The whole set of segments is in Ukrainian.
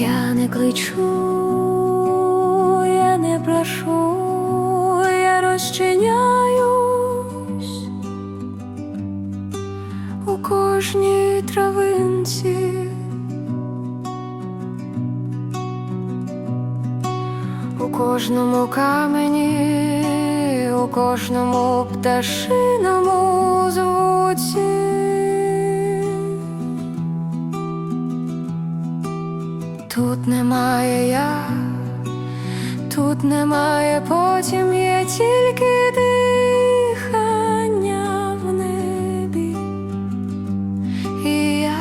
Я не кличу, я не прошу, я розчиняюсь у кожній травинці, у кожному камені, у кожному пташиному звуці. Тут немає я, тут немає потім, є тільки дихання в небі, і я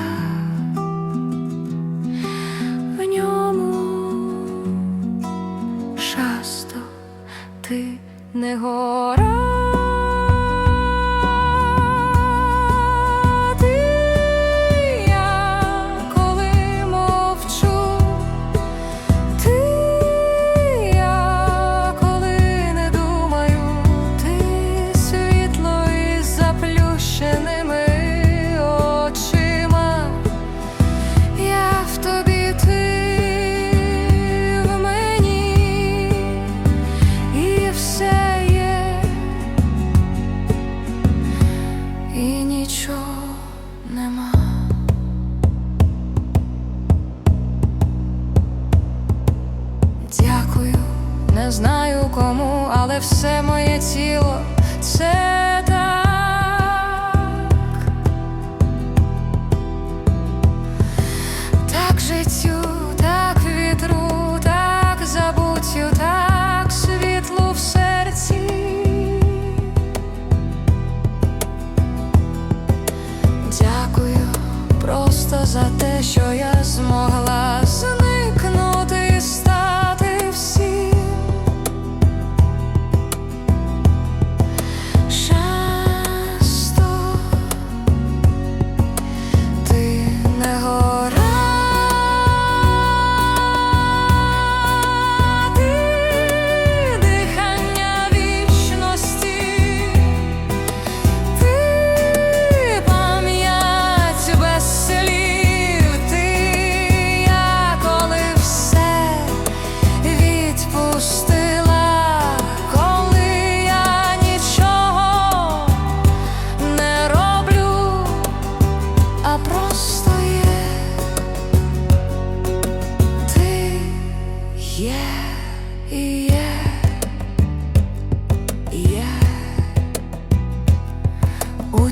в ньому часто ти не гора. Знаю кому, але все моє тіло це так. Так життю, так вітру, так забуттю, так світлу в серці. Дякую просто за те, що я змогла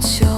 є у цьому